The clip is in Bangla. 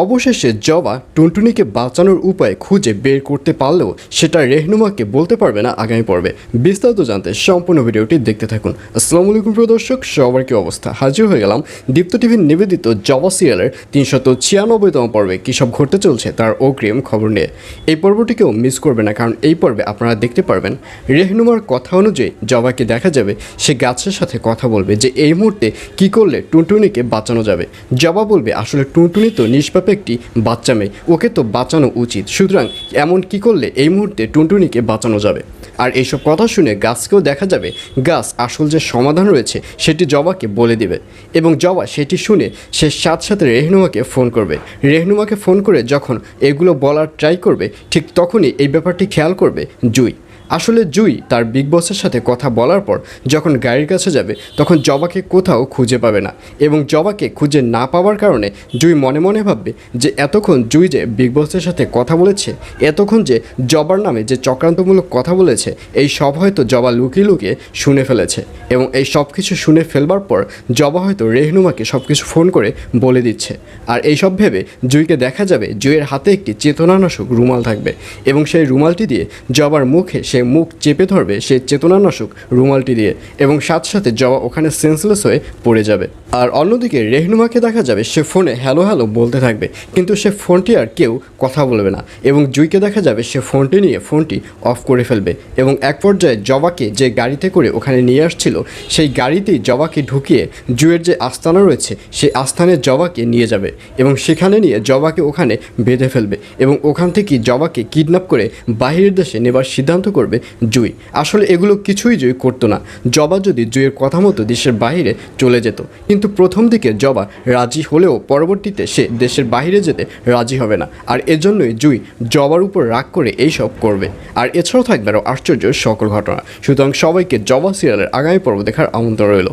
অবশেষে জবা টুনটুনিকে বাঁচানোর উপায় খুঁজে বের করতে পারলেও সেটা রেহনুমাকে বলতে পারবে না আগামী পর্বে। বিস্তারিত জানতে সম্পূর্ণ ভিডিওটি দেখতে থাকুন। আসসালামু আলাইকুম, প্রিয় দর্শক, সবার কি অবস্থা? হাজির হয়ে গেলাম দীপ্ত টিভির নিবেদিত জবা সিরিয়ালের তিনশত ছিয়ানব্বইতম পর্বে। কী সব ঘটতে চলছে তার অগ্রিম খবর নিয়ে। এই পর্বটিকেও মিস করবে না, কারণ এই পর্বে আপনারা দেখতে পারবেন রেহনুমার কথা অনুযায়ী জবাকে দেখা যাবে, সে গাছের সাথে কথা বলবে যে এই মুহূর্তে কি করলে টুনটুনিকে বাঁচানো যাবে। জবা বলবে, আসলে টুনটুনি তো নিষ্পাপে একটি বাচ্চা মেয়ে। ওকে তো বাঁচানো উচিত। সুতরাং এমন কি করলে এই মুহূর্তে টুনটুনিকে বাঁচানো যাবে? আর এইসব কথা শুনে গাছকেও দেখা যাবে গাছ আসল যে সমাধান রয়েছে, সেটি জবাকে বলে দিবে। এবং জবা সেটি শুনে সে সাথে সাথে রেহনুমাকে ফোন করবে। রেহনুমাকে ফোন করে যখন এগুলো বলার ট্রাই করবে, ঠিক তখনই এই ব্যাপারটি খেয়াল করবে জুই। আসলে জুই তার বিগ বসের সাথে কথা বলার পর যখন গাড়ির কাছে যাবে, তখন জবাকে কোথাও খুঁজে পাবে না এবং জবাকে খুঁজে না পাওয়ার কারণে জুই মনে মনে ভাববে যে এতক্ষণ জুই যে বিগ বসের সাথে কথা বলেছে, এতক্ষণ যে জবার নামে যে চক্রান্তমূলক কথা বলেছে, এই সব হয়তো জবা লুকিয়ে লুকিয়ে শুনে ফেলেছে এবং এই সব কিছু শুনে ফেলবার পর জবা হয়তো রেহনুমাকে সব কিছু ফোন করে বলে দিচ্ছে। আর এই সব ভেবে জুইকে দেখা যাবে জুইয়ের হাতে একটি চেতনানাশক রুমাল থাকবে এবং সেই রুমালটি দিয়ে জবার মুখে সে মুখ চেপে ধরবে সেই চেতনানাশক রুমালটি দিয়ে এবং সাথে সাথে জবা ওখানে সেন্সলেস হয়ে পড়ে যাবে। আর অন্যদিকে রেহনুমাকে দেখা যাবে, সে ফোনে হ্যালো হ্যালো বলতে থাকবে। কিন্তু সে ফোনটি আর কেউ কথা বলবে না এবং জুইকে দেখা যাবে, সে ফোনটি নিয়ে ফোনটি অফ করে ফেলবে এবং এক পর্যায়ে জবাকে যে গাড়িতে করে ওখানে নিয়ে আসছিল, সেই গাড়িতেই জবাকে ঢুকিয়ে জুয়ের যে আস্তানা রয়েছে, সেই আস্থানে জবাকে নিয়ে যাবে এবং সেখানে নিয়ে জবাকে ওখানে বেঁধে ফেলবে এবং ওখান থেকে জবাকে কিডন্যাপ করে বাহিরের দেশে নেবার সিদ্ধান্ত করবে জুই। আসলে এগুলো কিছুই জুই করতো না। জবা যদি জুইয়ের কথা মতো দেশের বাইরে চলে যেত। কিন্তু প্রথম দিকে জবা রাজি হলেও পরবর্তীতে সে দেশের বাইরে যেতে রাজি হবে না। আর এজন্যই জুই জবার উপর রাগ করে এইসব করবে। আর এছাড়াও থাকবে আরও আশ্চর্য সকল ঘটনা। সুতরাং সবাইকে জবা সিরিয়ালের আগামী পর্ব দেখার আমন্ত্রণ রইল।